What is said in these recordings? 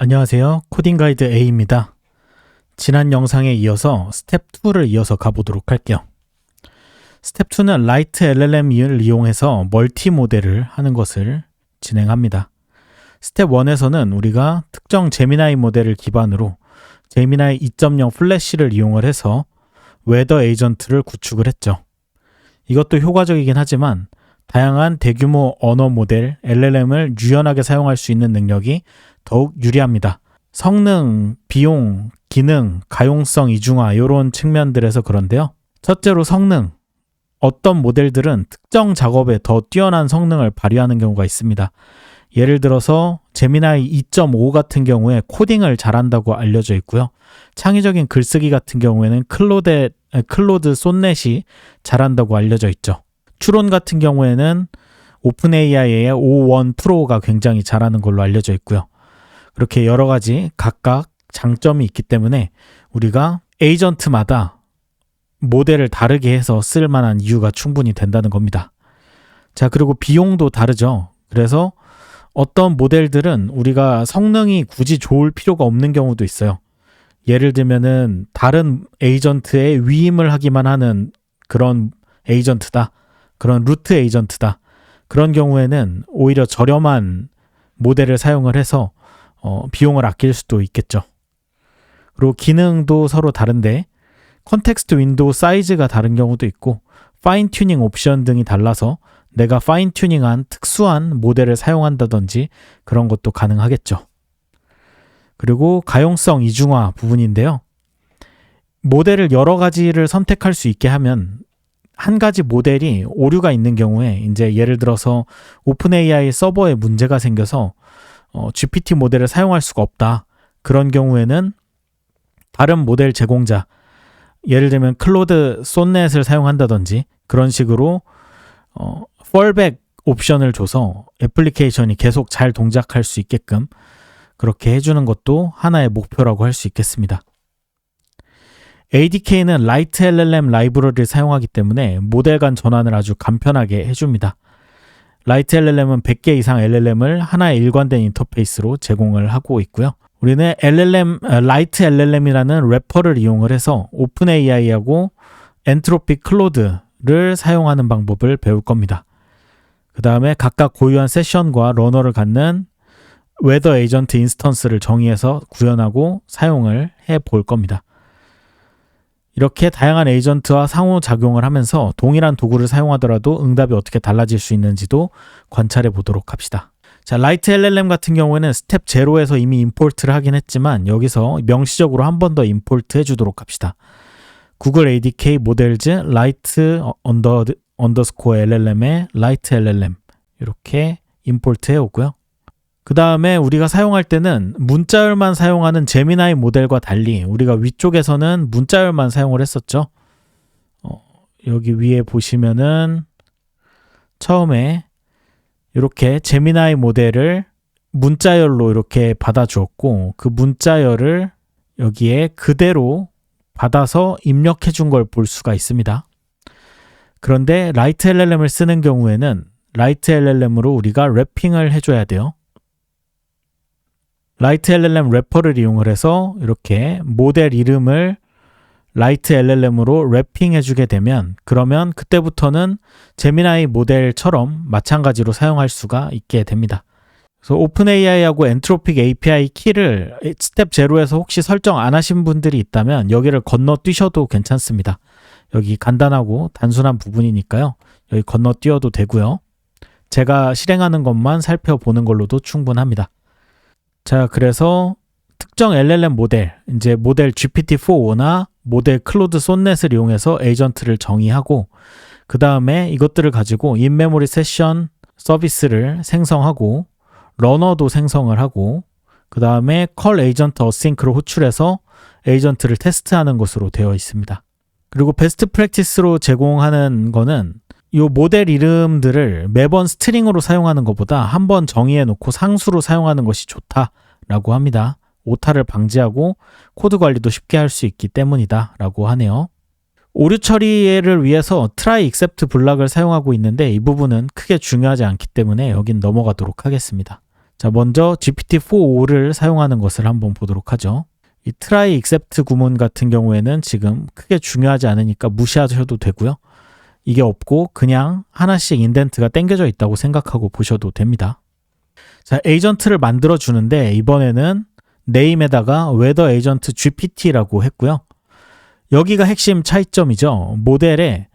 안녕하세요. 코딩 가이드 A입니다. 지난 영상에 이어서 스텝 2를 이어서 가보도록 할게요. 스텝 2는 라이트 LLM을 이용해서 멀티 모델을 하는 것을 진행합니다. 스텝 1에서는 우리가 특정 제미나이 모델을 기반으로 제미나이 2.0 플래시를 이용을 해서 웨더 에이전트를 구축을 했죠. 이것도 효과적이긴 하지만 다양한 대규모 언어 모델 LLM을 유연하게 사용할 수 있는 능력이 더욱 유리합니다. 성능, 비용, 기능, 가용성 이중화 이런 측면들에서 그런데요. 첫째로 성능. 어떤 모델들은 특정 작업에 더 뛰어난 성능을 발휘하는 경우가 있습니다. 예를 들어서 제미나이 2.5 같은 경우에 코딩을 잘한다고 알려져 있고요. 창의적인 글쓰기 같은 경우에는 클로데, 클로드 쏜넷이 잘한다고 알려져 있죠. 추론 같은 경우에는 오픈 AI의 O1 프로가 굉장히 잘하는 걸로 알려져 있고요. 그렇게 여러 가지 각각 장점이 있기 때문에 우리가 에이전트마다 모델을 다르게 해서 쓸 만한 이유가 충분히 된다는 겁니다. 자, 그리고 비용도 다르죠. 그래서 어떤 모델들은 우리가 성능이 굳이 좋을 필요가 없는 경우도 있어요. 예를 들면은 다른 에이전트에 위임을 하기만 하는 그런 에이전트다. 그런 루트 에이전트다. 그런 경우에는 오히려 저렴한 모델을 사용을 해서 어, 비용을 아낄 수도 있겠죠. 그리고 기능도 서로 다른데 컨텍스트 윈도우 사이즈가 다른 경우도 있고 파인 튜닝 옵션 등이 달라서 내가 파인 튜닝한 특수한 모델을 사용한다든지 그런 것도 가능하겠죠. 그리고 가용성 이중화 부분인데요. 모델을 여러 가지를 선택할 수 있게 하면 한 가지 모델이 오류가 있는 경우에 이제 예를 들어서 오픈 AI 서버에 문제가 생겨서 어, GPT 모델을 사용할 수가 없다. 그런 경우에는 다른 모델 제공자, 예를 들면 클로드 쏜넷을 사용한다든지 그런 식으로 어, fallback 옵션을 줘서 애플리케이션이 계속 잘 동작할 수 있게끔 그렇게 해주는 것도 하나의 목표라고 할 수 있겠습니다. ADK는 라이트 LLM 라이브러리를 사용하기 때문에 모델 간 전환을 아주 간편하게 해줍니다. 라이트 LLM은 100개 이상 LLM을 하나의 일관된 인터페이스로 제공을 하고 있고요. 우리는 LLM, 라이트 LLM이라는 래퍼를 이용을 해서 오픈 AI하고 엔트로피 클로드를 사용하는 방법을 배울 겁니다. 그 다음에 각각 고유한 세션과 러너를 갖는 웨더 에이전트 인스턴스를 정의해서 구현하고 사용을 해 볼 겁니다. 이렇게 다양한 에이전트와 상호작용을 하면서 동일한 도구를 사용하더라도 응답이 어떻게 달라질 수 있는지도 관찰해 보도록 합시다. 자, 라이트 LLM 같은 경우에는 스텝 제로에서 이미 임포트를 하긴 했지만 여기서 명시적으로 한 번 더 임포트 해주도록 합시다. 구글 ADK 모델즈 라이트 언더 언더스코어 LLM의 라이트 LLM 이렇게 임포트 해오고요. 그 다음에 우리가 사용할 때는 문자열만 사용하는 제미나이 모델과 달리 우리가 위쪽에서는 문자열만 사용을 했었죠. 어, 여기 위에 보시면은 처음에 이렇게 제미나이 모델을 문자열로 이렇게 받아주었고 그 문자열을 여기에 그대로 받아서 입력해 준 걸 볼 수가 있습니다. 그런데 라이트 LLM을 쓰는 경우에는 라이트 LLM으로 우리가 랩핑을 해줘야 돼요. 라이트 LLM 래퍼를 이용을 해서 이렇게 모델 이름을 라이트 LLM으로 랩핑 해 주게 되면 그러면 그때부터는 제미나이 모델처럼 마찬가지로 사용할 수가 있게 됩니다. 그래서 오픈 AI하고 엔트로픽 API 키를 스텝 제로에서 혹시 설정 안 하신 분들이 있다면 여기를 건너뛰셔도 괜찮습니다. 여기 간단하고 단순한 부분이니까요. 여기 건너뛰어도 되고요. 제가 실행하는 것만 살펴보는 걸로도 충분합니다. 자, 그래서 특정 LLM 모델, 이제 모델 GPT-4나 모델 클로드 쏜넷을 이용해서 에이전트를 정의하고 그 다음에 이것들을 가지고 인메모리 세션 서비스를 생성하고 러너도 생성을 하고 그 다음에 컬 에이전트 어싱크로 호출해서 에이전트를 테스트하는 것으로 되어 있습니다. 그리고 베스트 프랙티스로 제공하는 거는 이 모델 이름들을 매번 스트링으로 사용하는 것보다 한번 정의해 놓고 상수로 사용하는 것이 좋다라고 합니다. 오타를 방지하고 코드 관리도 쉽게 할 수 있기 때문이다라고 하네요. 오류 처리를 위해서 try except 블락을 사용하고 있는데 이 부분은 크게 중요하지 않기 때문에 여긴 넘어가도록 하겠습니다. 자, 먼저 GPT-4.5를 사용하는 것을 한번 보도록 하죠. 이 try except 구문 같은 경우에는 지금 크게 중요하지 않으니까 무시하셔도 되고요. 이게 없고 그냥 하나씩 인덴트가 땡겨져 있다고 생각하고 보셔도 됩니다. 자, 에이전트를 만들어 주는데 이번에는 네임에다가 웨더 에이전트 GPT라고 했고요. 여기가 핵심 차이점이죠. 모델에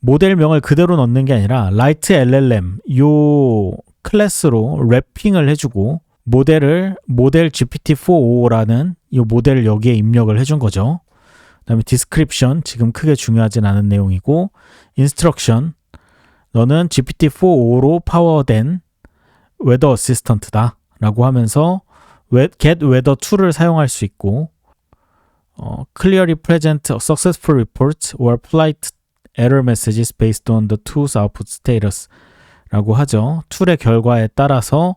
모델명을 그대로 넣는 게 아니라 라이트 LLM 요 클래스로 랩핑을 해주고 모델을 모델 GPT-4.5라는 이 모델을 여기에 입력을 해준 거죠. 그다음에 description 지금 크게 중요하진 않은 내용이고 instruction 너는 GPT-4.5로 파워된 웨더 어시스턴트다 라고 하면서 get weather 2를 사용할 수 있고 어, clearly present successful reports or flight error messages based on the tool's output status 라고 하죠. 툴의 결과에 따라서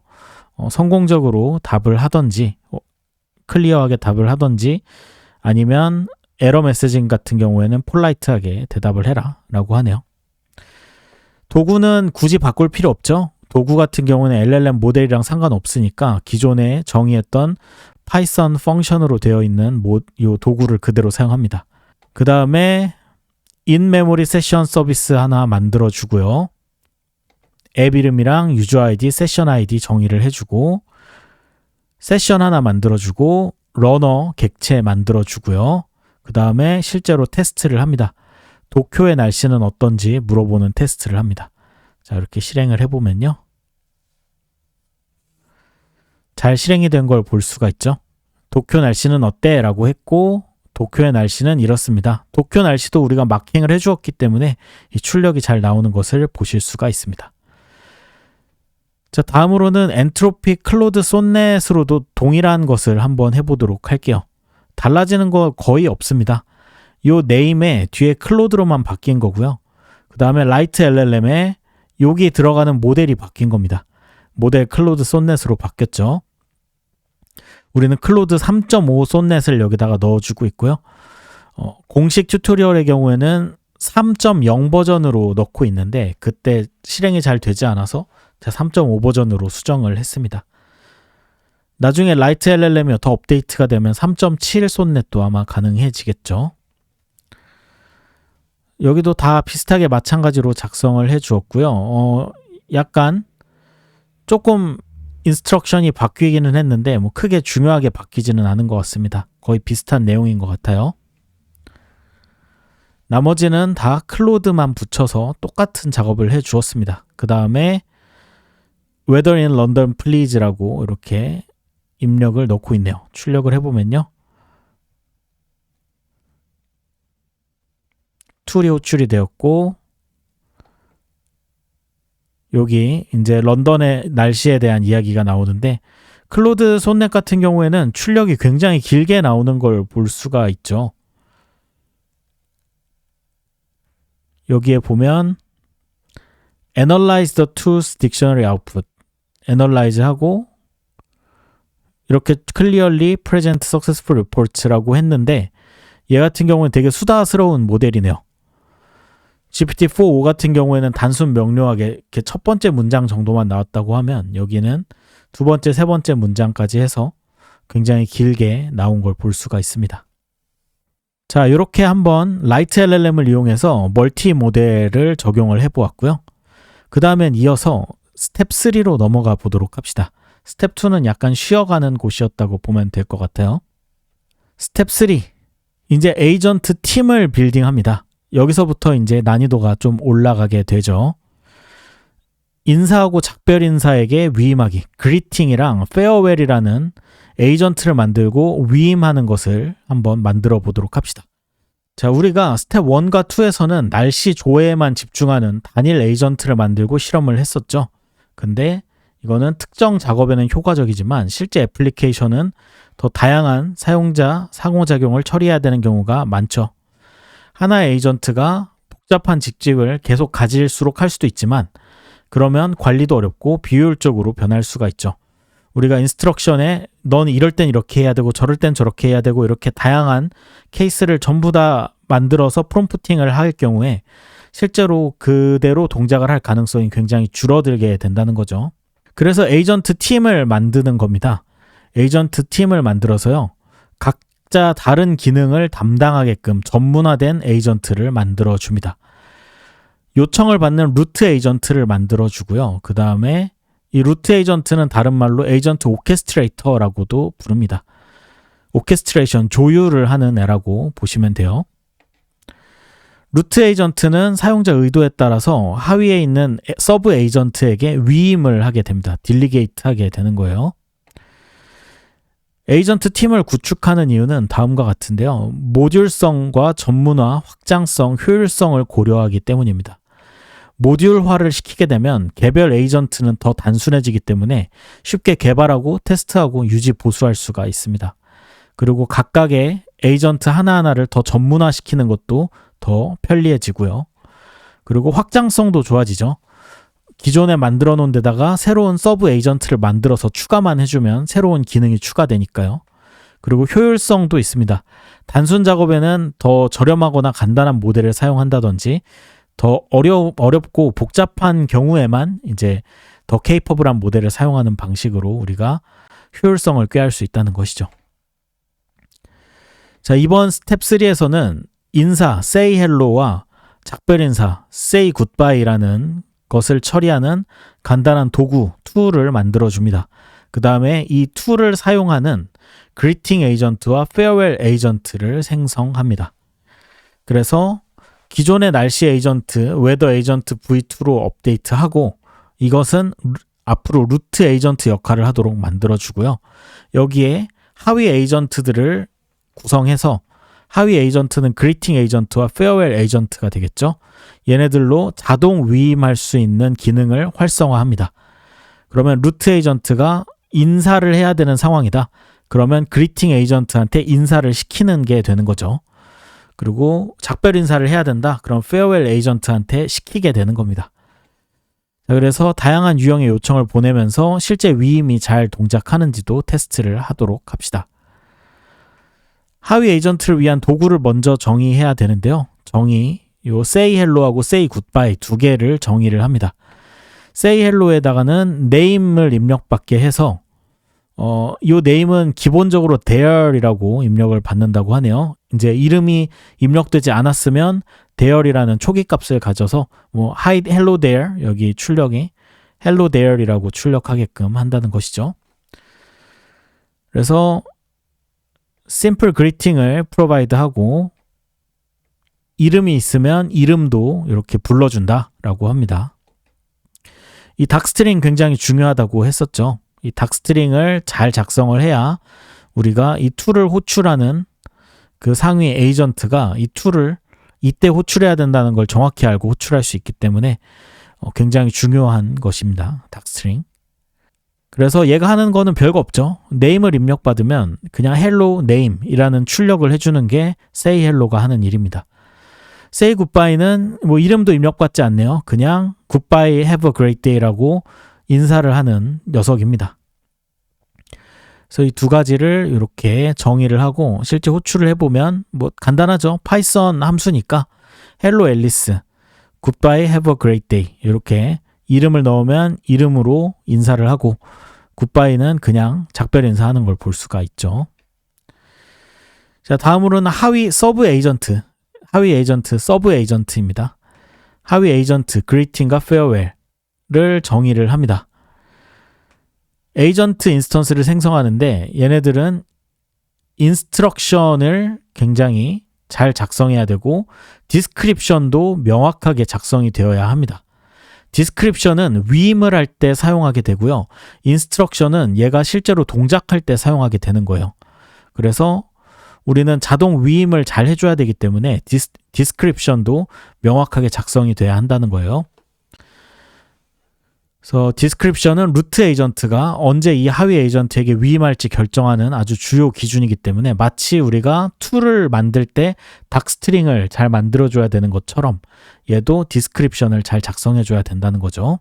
어, 성공적으로 답을 하던지 어, 클리어하게 답을 하던지 아니면 에러 메시징 같은 경우에는 폴라이트하게 대답을 해라 라고 하네요. 도구는 굳이 바꿀 필요 없죠. 도구 같은 경우는 LLM 모델이랑 상관없으니까 기존에 정의했던 파이썬 펑션으로 되어 있는 모, 요 도구를 그대로 사용합니다. 그 다음에 인메모리 세션 서비스 하나 만들어 주고요. 앱 이름이랑 유저 아이디, 세션 아이디 정의를 해주고 세션 하나 만들어 주고 러너 객체 만들어 주고요. 그 다음에 실제로 테스트를 합니다. 도쿄의 날씨는 어떤지 물어보는 테스트를 합니다. 자 이렇게 실행을 해보면요. 잘 실행이 된 걸 볼 수가 있죠. 도쿄 날씨는 어때? 라고 했고 도쿄의 날씨는 이렇습니다. 도쿄 날씨도 우리가 마킹을 해주었기 때문에 이 출력이 잘 나오는 것을 보실 수가 있습니다. 자, 다음으로는 엔트로피 클로드 쏜넷으로도 동일한 것을 한번 해보도록 할게요. 달라지는 거 거의 없습니다. 요 네임에 뒤에 클로드로만 바뀐 거고요. 그 다음에 라이트 LLM에 여기 들어가는 모델이 바뀐 겁니다. 모델 클로드 쏜넷으로 바뀌었죠. 우리는 클로드 3.5 쏜넷을 여기다가 넣어주고 있고요. 어, 공식 튜토리얼의 경우에는 3.0 버전으로 넣고 있는데 그때 실행이 잘 되지 않아서 3.5 버전으로 수정을 했습니다. 나중에 라이트 LLM이 더 업데이트가 되면 3.7 쏜넷도 아마 가능해지겠죠. 여기도 다 비슷하게 마찬가지로 작성을 해 주었고요. 어, 약간 조금 인스트럭션이 바뀌기는 했는데 뭐 크게 중요하게 바뀌지는 않은 것 같습니다. 거의 비슷한 내용인 것 같아요. 나머지는 다 클로드만 붙여서 똑같은 작업을 해 주었습니다. 그 다음에 Weather in London Please라고 이렇게 입력을 넣고 있네요. 출력을 해보면요. 툴이 호출이 되었고 여기 이제 런던의 날씨에 대한 이야기가 나오는데 클로드 손넷 같은 경우에는 출력이 굉장히 길게 나오는 걸 볼 수가 있죠. 여기에 보면 Analyze the tools dictionary output 애널라 이렇게 clearly present successful reports라고 했는데 얘 같은 경우는 되게 수다스러운 모델이네요. GPT-4.5 같은 경우에는 단순 명료하게 첫 번째 문장 정도만 나왔다고 하면 여기는 두 번째, 세 번째 문장까지 해서 굉장히 길게 나온 걸 볼 수가 있습니다. 자, 이렇게 한번 라이트 LLM을 이용해서 멀티 모델을 적용을 해 보았고요. 그 다음엔 이어서 스텝 3로 넘어가 보도록 합시다. 스텝 2는 약간 쉬어가는 곳이었다고 보면 될 것 같아요. 스텝 3. 이제 에이전트 팀을 빌딩합니다. 여기서부터 이제 난이도가 좀 올라가게 되죠. 인사하고 작별 인사에게 위임하기, 그리팅이랑 페어웰이라는 에이전트를 만들고 위임하는 것을 한번 만들어 보도록 합시다. 자, 우리가 스텝 1과 2에서는 날씨 조회에만 집중하는 단일 에이전트를 만들고 실험을 했었죠. 근데 이거는 특정 작업에는 효과적이지만 실제 애플리케이션은 더 다양한 사용자 상호작용을 처리해야 되는 경우가 많죠. 하나의 에이전트가 복잡한 직직을 계속 가질수록 할 수도 있지만 그러면 관리도 어렵고 비효율적으로 변할 수가 있죠. 우리가 인스트럭션에 넌 이럴 땐 이렇게 해야 되고 저럴 땐 저렇게 해야 되고 이렇게 다양한 케이스를 전부 다 만들어서 프롬프팅을 할 경우에 실제로 그대로 동작을 할 가능성이 굉장히 줄어들게 된다는 거죠. 그래서 에이전트 팀을 만드는 겁니다. 에이전트 팀을 만들어서요. 각자 다른 기능을 담당하게끔 전문화된 에이전트를 만들어 줍니다. 요청을 받는 루트 에이전트를 만들어 주고요. 그 다음에 이 루트 에이전트는 다른 말로 에이전트 오케스트레이터라고도 부릅니다. 오케스트레이션 조율을 하는 애라고 보시면 돼요. 루트 에이전트는 사용자 의도에 따라서 하위에 있는 에- 서브 에이전트에게 위임을 하게 됩니다. 딜리게이트 하게 되는 거예요. 에이전트 팀을 구축하는 이유는 다음과 같은데요. 모듈성과 전문화, 확장성, 효율성을 고려하기 때문입니다. 모듈화를 시키게 되면 개별 에이전트는 더 단순해지기 때문에 쉽게 개발하고 테스트하고 유지 보수할 수가 있습니다. 그리고 각각의 에이전트 하나하나를 더 전문화시키는 것도 더 편리해지고요. 그리고 확장성도 좋아지죠. 기존에 만들어 놓은 데다가 새로운 서브 에이전트를 만들어서 추가만 해주면 새로운 기능이 추가되니까요. 그리고 효율성도 있습니다. 단순 작업에는 더 저렴하거나 간단한 모델을 사용한다든지 더 어려, 어렵고 복잡한 경우에만 이제 더 케이퍼블한 모델을 사용하는 방식으로 우리가 효율성을 꾀할 수 있다는 것이죠. 자, 이번 스텝 3에서는 인사, say hello와 작별 인사, say goodbye라는 것을 처리하는 간단한 도구, 툴을 만들어 줍니다. 그 다음에 이 툴을 사용하는 greeting 에이전트와 farewell 에이전트를 생성합니다. 그래서 기존의 날씨 에이전트, 웨더 에이전트 v2로 업데이트하고 이것은 루- 앞으로 루트 에이전트 역할을 하도록 만들어 주고요. 여기에 하위 에이전트들을 구성해서 하위 에이전트는 그리팅 에이전트와 페어웰 에이전트가 되겠죠. 얘네들로 자동 위임할 수 있는 기능을 활성화합니다. 그러면 루트 에이전트가 인사를 해야 되는 상황이다. 그러면 그리팅 에이전트한테 인사를 시키는 게 되는 거죠. 그리고 작별 인사를 해야 된다. 그럼 페어웰 에이전트한테 시키게 되는 겁니다. 자, 그래서 다양한 유형의 요청을 보내면서 실제 위임이 잘 동작하는지도 테스트를 하도록 합시다. 하위 에이전트를 위한 도구를 먼저 정의해야 되는데요. 정의, 요 say hello하고 say goodbye 두 개를 정의를 합니다. say hello에다가는 name을 입력받게 해서 어, 요 name은 기본적으로 there이라고 입력을 받는다고 하네요. 이제 이름이 입력되지 않았으면 there이라는 초기 값을 가져서 뭐 hi hello there 여기 출력이 hello there이라고 출력하게끔 한다는 것이죠. 그래서 simple greeting을 provide 하고 이름이 있으면 이름도 이렇게 불러준다라고 합니다. 이 닥스트링 굉장히 중요하다고 했었죠. 이 닥스트링을 잘 작성을 해야 우리가 이 툴을 호출하는 그 상위 에이전트가 이 툴을 이때 호출해야 된다는 걸 정확히 알고 호출할 수 있기 때문에 어, 굉장히 중요한 것입니다. 닥스트링. 그래서 얘가 하는 거는 별거 없죠. 네임을 입력받으면 그냥 hello name이라는 출력을 해주는 게 say hello가 하는 일입니다. say goodbye는 뭐 이름도 입력받지 않네요. 그냥 have a great day라고 인사를 하는 녀석입니다. 그래서 이 두 가지를 이렇게 정의를 하고 실제 호출을 해보면 뭐 간단하죠. 파이썬 함수니까 hello 앨리스, have a great day 이렇게 이름을 넣으면 이름으로 인사를 하고 굿바이는 그냥 작별 인사하는 걸 볼 수가 있죠. 자, 다음으로는 하위 서브 에이전트, 하위 에이전트, 서브 에이전트입니다. 하위 에이전트, 그리팅과 페어웰을 정의를 합니다. 에이전트 인스턴스를 생성하는데 얘네들은 인스트럭션을 굉장히 잘 작성해야 되고 디스크립션도 명확하게 작성이 되어야 합니다. 디스크립션은 위임을 할 때 사용하게 되고요. 인스트럭션은 얘가 실제로 동작할 때 사용하게 되는 거예요. 그래서 우리는 자동 위임을 잘 해줘야 되기 때문에 디스, 디스크립션도 명확하게 작성이 돼야 한다는 거예요. 그래서 디스크립션은 루트 에이전트가 언제 이 하위 에이전트에게 위임할지 결정하는 아주 주요 기준이기 때문에 마치 우리가 툴을 만들 때 닥스트링을 잘 만들어줘야 되는 것처럼 얘도 디스크립션을 잘 작성해줘야 된다는 거죠.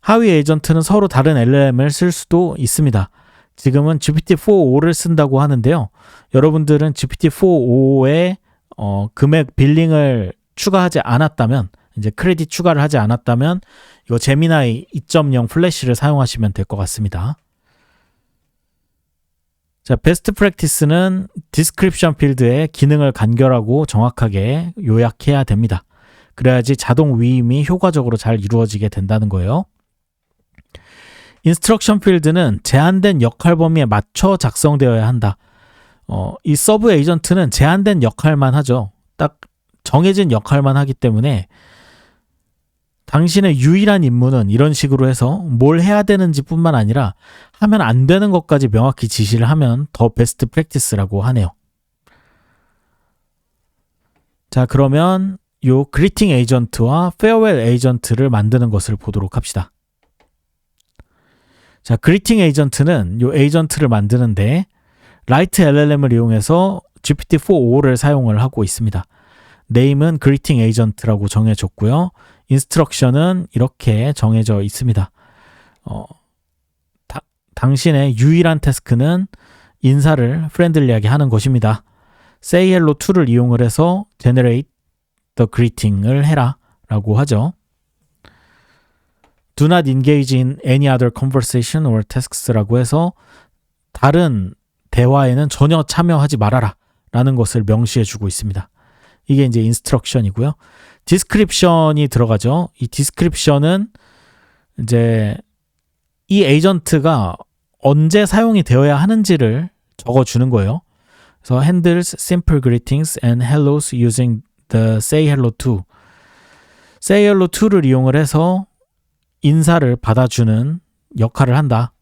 하위 에이전트는 서로 다른 LLM을 쓸 수도 있습니다. 지금은 GPT-4.5를 쓴다고 하는데요. 여러분들은 GPT-4.5에 어, 금액 빌링을 추가하지 않았다면 이제 크레딧 추가를 하지 않았다면 이거 제미나이 2.0 플래시를 사용하시면 될 것 같습니다. 자, 베스트 프랙티스는 디스크립션 필드의 기능을 간결하고 정확하게 요약해야 됩니다. 그래야지 자동 위임이 효과적으로 잘 이루어지게 된다는 거예요. 인스트럭션 필드는 제한된 역할 범위에 맞춰 작성되어야 한다. 어, 이 서브 에이전트는 제한된 역할만 하죠. 딱 정해진 역할만 하기 때문에 당신의 유일한 임무는 이런 식으로 해서 뭘 해야 되는지 뿐만 아니라 하면 안 되는 것까지 명확히 지시를 하면 더 베스트 프랙티스라고 하네요. 자, 그러면 요 그리팅 에이전트와 페어웰 에이전트를 만드는 것을 보도록 합시다. 자, 그리팅 에이전트는 요 에이전트를 만드는데 라이트 LLM을 이용해서 GPT-4.5를 사용을 하고 있습니다. 네임은 그리팅 에이전트라고 정해졌고요. 인스트럭션은 이렇게 정해져 있습니다. 어, 다, 당신의 유일한 태스크는 인사를 프렌들리하게 하는 것입니다. say hello to를 이용을 해서 generate the greeting을 해라 라고 하죠. do not engage in any other conversation or tasks라고 해서 다른 대화에는 전혀 참여하지 말아라 라는 것을 명시해 주고 있습니다. 이게 이제 인스트럭션이고요. 디스크립션이 들어가죠. 이 디스크립션은 이제 이 에이전트가 언제 사용이 되어야 하는지를 적어 주는 거예요. 그래서 handles simple greetings and hellos using the say hello to. say hello to를 이용을 해서 인사를 받아주는 역할을 한다.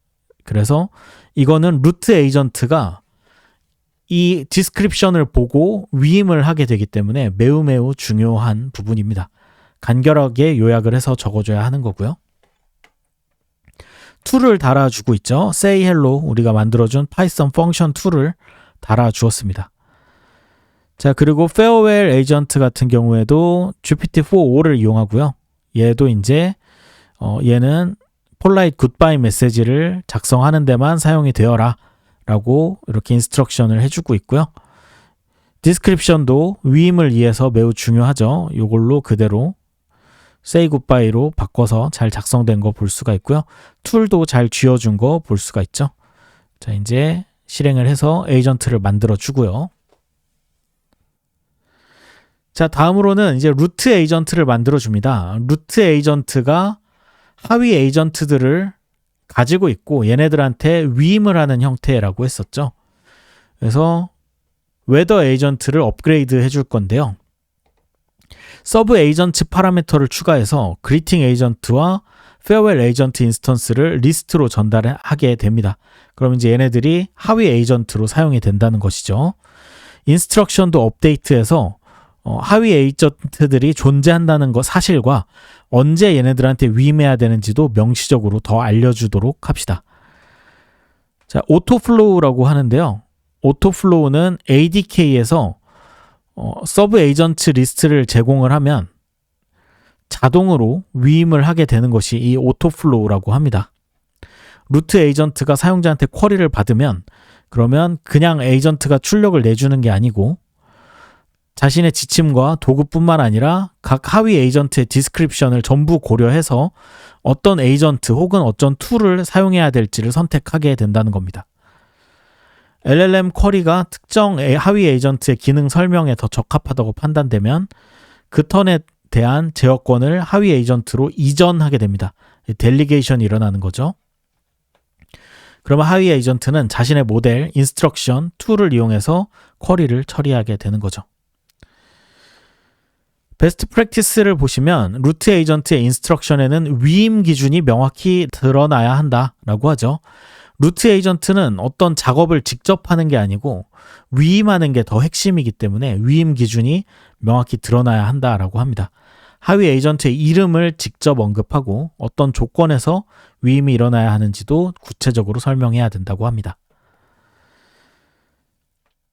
그래서 이거는 루트 에이전트가 이 디스크립션을 보고 위임을 하게 되기 때문에 매우 매우 중요한 부분입니다. 간결하게 요약을 해서 적어줘야 하는 거고요. 툴을 달아주고 있죠. say hello 우리가 만들어준 파이썬 펑션 툴을 달아주었습니다. 자 그리고 farewell 에이전트 같은 경우에도 GPT-4.5를 이용하고요. 얘도 이제 어, 얘는 폴라이트 굿바이 메시지를 작성하는 데만 사용이 되어라 라고 이렇게 인스트럭션을 해주고 있고요. 디스크립션도 위임을 위해서 매우 중요하죠. 이걸로 그대로 say goodbye로 바꿔서 잘 작성된 거 볼 수가 있고요. 툴도 잘 쥐어준 거 볼 수가 있죠. 자, 이제 실행을 해서 에이전트를 만들어 주고요. 자, 다음으로는 이제 루트 에이전트를 만들어 줍니다. 루트 에이전트가 하위 에이전트들을 가지고 있고 얘네들한테 위임을 하는 형태라고 했었죠. 그래서 웨더 에이전트를 업그레이드 해줄 건데요. 서브 에이전트 파라미터를 추가해서 그리팅 에이전트와 페어웰 에이전트 인스턴스를 리스트로 전달하게 됩니다. 그럼 이제 얘네들이 하위 에이전트로 사용이 된다는 것이죠. 인스트럭션도 업데이트해서 어, 하위 에이전트들이 존재한다는 것 사실과 언제 얘네들한테 위임해야 되는지도 명시적으로 더 알려주도록 합시다. 자, 오토플로우라고 하는데요. 오토플로우는 ADK에서 어, 서브 에이전트 리스트를 제공을 하면 자동으로 위임을 하게 되는 것이 이 오토플로우라고 합니다. 루트 에이전트가 사용자한테 쿼리를 받으면 그러면 그냥 에이전트가 출력을 내주는 게 아니고 자신의 지침과 도구뿐만 아니라 각 하위 에이전트의 디스크립션을 전부 고려해서 어떤 에이전트 혹은 어떤 툴을 사용해야 될지를 선택하게 된다는 겁니다. LLM 쿼리가 특정 하위 에이전트의 기능 설명에 더 적합하다고 판단되면 그 턴에 대한 제어권을 하위 에이전트로 이전하게 됩니다. 델리게이션이 일어나는 거죠. 그러면 하위 에이전트는 자신의 모델, 인스트럭션, 툴을 이용해서 쿼리를 처리하게 되는 거죠. 베스트 프랙티스를 보시면 루트 에이전트의 인스트럭션에는 위임 기준이 명확히 드러나야 한다라고 하죠. 루트 에이전트는 어떤 작업을 직접 하는 게 아니고 위임하는 게 더 핵심이기 때문에 위임 기준이 명확히 드러나야 한다라고 합니다. 하위 에이전트의 이름을 직접 언급하고 어떤 조건에서 위임이 일어나야 하는지도 구체적으로 설명해야 된다고 합니다.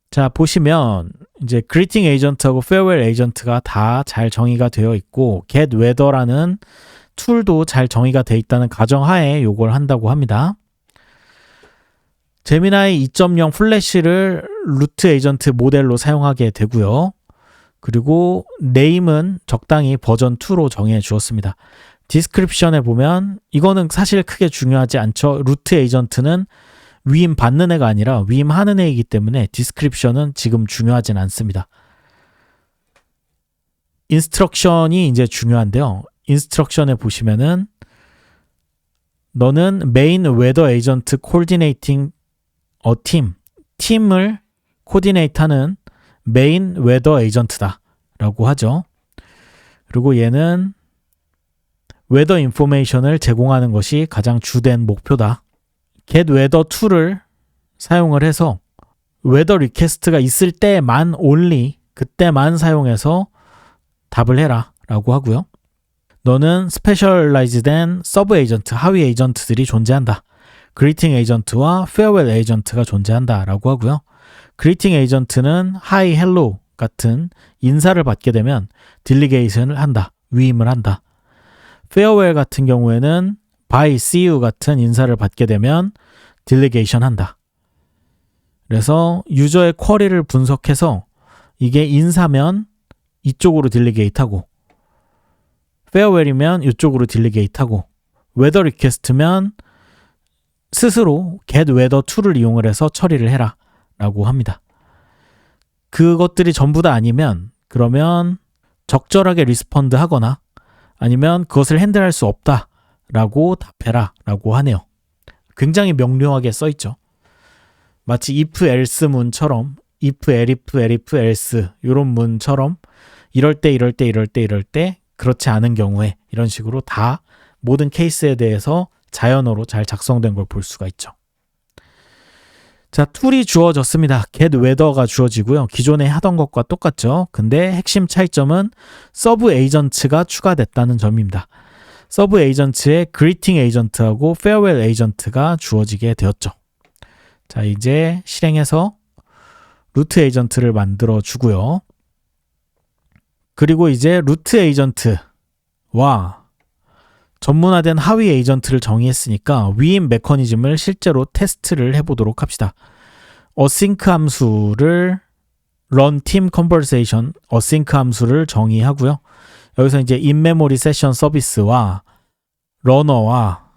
자, 보시면 이제 그리팅 에이전트하고 페어웰 에이전트가 다 잘 정의가 되어 있고 get weather라는 툴도 잘 정의가 되어 있다는 가정하에 요걸 한다고 합니다. 제미나이 2.0 플래시를 루트 에이전트 모델로 사용하게 되고요. 그리고 네임은 적당히 버전 2로 정해 주었습니다. 디스크립션에 보면 이거는 사실 크게 중요하지 않죠. 루트 에이전트는 위임 받는 애가 아니라 위임 하는 애이기 때문에 디스크립션은 지금 중요하진 않습니다. 인스트럭션이 이제 중요한데요. 인스트럭션에 보시면은 너는 메인 웨더 에이전트 코디네이팅 어 팀, 팀을 코디네이트하는 메인 웨더 에이전트다 라고 하죠. 그리고 얘는 웨더 인포메이션을 제공하는 것이 가장 주된 목표다. Get weather to를 사용을 해서 웨더 리퀘스트가 있을 때만 only 그때만 사용해서 답을 해라 라고 하고요. 너는 스페셜라이즈된 서브 에이전트, 하위 에이전트들이 존재한다. 그리팅 에이전트와 페어웰 에이전트가 존재한다 라고 하고요. 그리팅 에이전트는 하이 헬로 같은 인사를 받게 되면 딜리게이션을 한다. 위임을 한다. 페어웰 같은 경우에는 by see you 같은 인사를 받게 되면 딜리게이션 한다. 그래서 유저의 쿼리를 분석해서 이게 인사면 이쪽으로 딜리게이트하고 페어웰이면 이쪽으로 딜리게이트하고 웨더 리퀘스트면 스스로 get weather to를 이용을 해서 처리를 해라 라고 합니다. 그것들이 전부 다 아니면 그러면 적절하게 리스펀드 하거나 아니면 그것을 핸들할 수 없다 라고 답해라 라고 하네요. 굉장히 명료하게 써 있죠. 마치 if else 문처럼 if elif elif else 이런 문처럼 이럴 때 이럴 때 이럴 때 이럴 때 그렇지 않은 경우에 이런 식으로 다 모든 케이스에 대해서 자연어로 잘 작성된 걸 볼 수가 있죠. 자, 툴이 주어졌습니다. get weather가 주어지고요. 기존에 하던 것과 똑같죠. 근데 핵심 차이점은 서브 에이전트가 추가됐다는 점입니다. 서브 에이전트에 그리팅 에이전트하고 페어웰 에이전트가 주어지게 되었죠. 자, 이제 실행해서 루트 에이전트를 만들어 주고요. 그리고 이제 루트 에이전트와 전문화된 하위 에이전트를 정의했으니까 위임 메커니즘을 실제로 테스트를 해보도록 합시다. 어싱크 함수를 run team conversation 어싱크 함수를 정의하고요. 여기서 이제 인메모리 세션 서비스와 러너와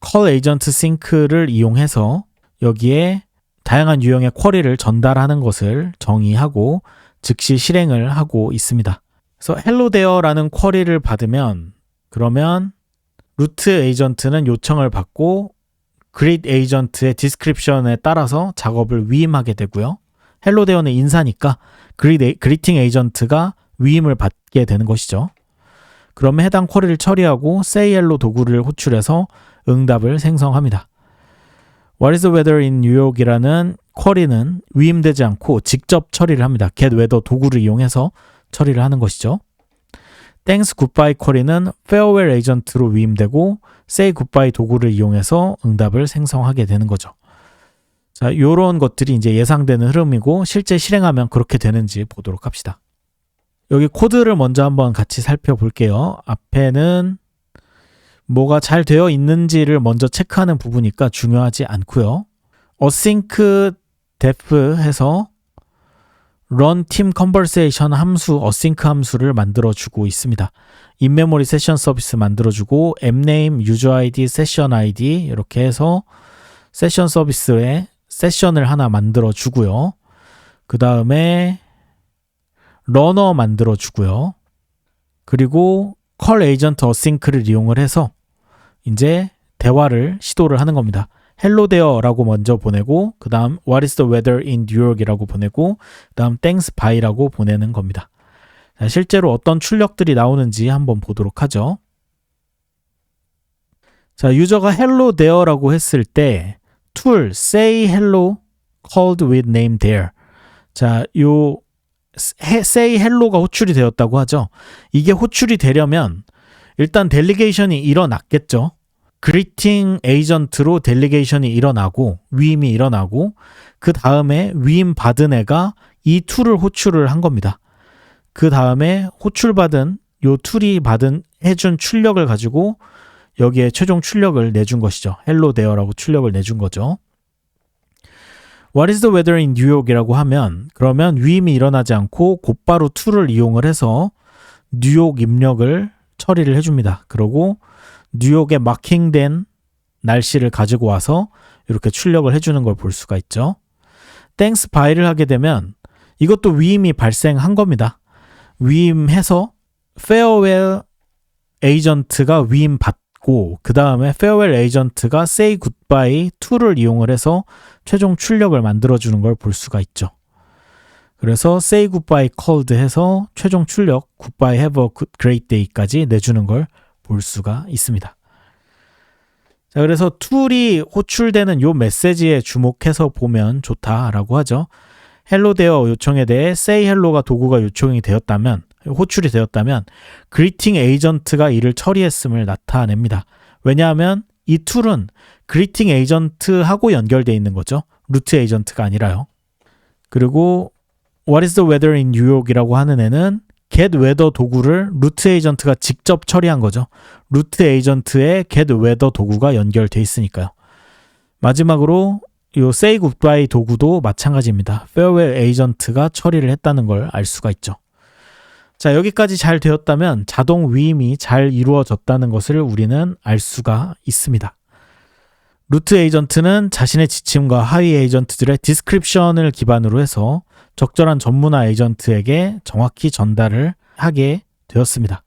컬 에이전트 싱크를 이용해서 여기에 다양한 유형의 쿼리를 전달하는 것을 정의하고 즉시 실행을 하고 있습니다. 그래서 hello there라는 쿼리를 받으면 그러면 루트 에이전트는 요청을 받고 그리드 에이전트의 디스크립션에 따라서 작업을 위임하게 되고요. 헬로 대어는 인사니까 그리팅 에이전트가 위임을 받게 되는 것이죠. 그러면 해당 쿼리를 처리하고 hello 도구를 호출해서 응답을 생성합니다. What is the weather in New York이라는 쿼리는 위임되지 않고 직접 처리를 합니다. get weather 도구를 이용해서 처리를 하는 것이죠. 땡스 굿바이 쿼리는 페어웰 에이전트로 위임되고 say 굿바이 도구를 이용해서 응답을 생성하게 되는 거죠. 자, 요런 것들이 이제 예상되는 흐름이고 실제 실행하면 그렇게 되는지 보도록 합시다. 여기 코드를 먼저 한번 같이 살펴볼게요. 앞에는 뭐가 잘 되어 있는지를 먼저 체크하는 부분이니까 중요하지 않고요. async def 해서 run team conversation 함수 async 함수를 만들어 주고 있습니다. 인메모리 세션 서비스 만들어 주고 mname, user id, session id 이렇게 해서 세션 서비스에 세션을 하나 만들어 주고요. 그 다음에 러너 만들어 주고요. 그리고 call agent async를 이용을 해서 이제 대화를 시도를 하는 겁니다. hello there라고 먼저 보내고 그 다음 what is the weather in New York이라고 보내고 그 다음 thanks by라고 보내는 겁니다. 자, 실제로 어떤 출력들이 나오는지 한번 보도록 하죠. 자, 유저가 hello there라고 했을 때 tool say hello called with name there. 자, 요 say hello가 호출이 되었다고 하죠. 이게 호출이 되려면 일단 델리게이션이 일어났겠죠. 그리팅 에이전트로 델리게이션이 일어나고 위임이 일어나고 그 다음에 위임 받은 애가 이 툴을 호출을 한 겁니다. 그 다음에 호출받은 요 툴이 받은 해준 출력을 가지고 여기에 최종 출력을 내준 것이죠. 헬로 데어라고 출력을 내준 거죠. What is the weather in New York이라고 하면 그러면 위임이 일어나지 않고 곧바로 to를 이용을 해서 뉴욕 입력을 처리를 해줍니다. 그리고 뉴욕에 마킹된 날씨를 가지고 와서 이렇게 출력을 해주는 걸 볼 수가 있죠. 땡스 바이를 하게 되면 이것도 위임이 발생한 겁니다. 위임해서 페어웰 에이전트가 위임 받 고 그 다음에 페어웰 에이전트가 say goodbye to를 이용을 해서 최종 출력을 만들어주는 걸 볼 수가 있죠. 그래서 say goodbye called 해서 최종 출력 goodbye have a great day까지 내주는 걸 볼 수가 있습니다. 자, 그래서 툴이 호출되는 요 메시지에 주목해서 보면 좋다라고 하죠. 헬로 대어 요청에 대해 say hello가 도구가 요청이 되었다면 호출이 되었다면 그리팅 에이전트가 이를 처리했음을 나타냅니다. 왜냐하면 이 툴은 그리팅 에이전트하고 연결되어 있는 거죠. 루트 에이전트가 아니라요. 그리고 What is the weather in New York이라고 하는 애는 get weather 도구를 루트 에이전트가 직접 처리한 거죠. 루트 에이전트에 get weather 도구가 연결돼 있으니까요. 마지막으로 이 say goodbye 도구도 마찬가지입니다. farewell 에이전트가 처리를 했다는 걸 알 수가 있죠. 자, 여기까지 잘 되었다면 자동 위임이 잘 이루어졌다는 것을 우리는 알 수가 있습니다. 루트 에이전트는 자신의 지침과 하위 에이전트들의 디스크립션을 기반으로 해서 적절한 전문화 에이전트에게 정확히 전달을 하게 되었습니다.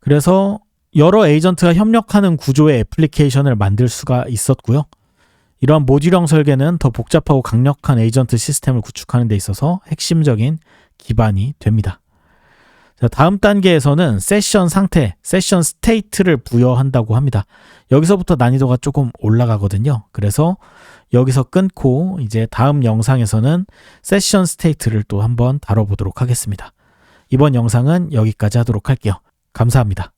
그래서 여러 에이전트가 협력하는 구조의 애플리케이션을 만들 수가 있었고요. 이러한 모듈형 설계는 더 복잡하고 강력한 에이전트 시스템을 구축하는 데 있어서 핵심적인 기반이 됩니다. 자, 다음 단계에서는 세션 상태, 세션 스테이트를 부여한다고 합니다. 여기서부터 난이도가 조금 올라가거든요. 그래서 여기서 끊고 이제 다음 영상에서는 세션 스테이트를 또 한번 다뤄보도록 하겠습니다. 이번 영상은 여기까지 하도록 할게요. 감사합니다.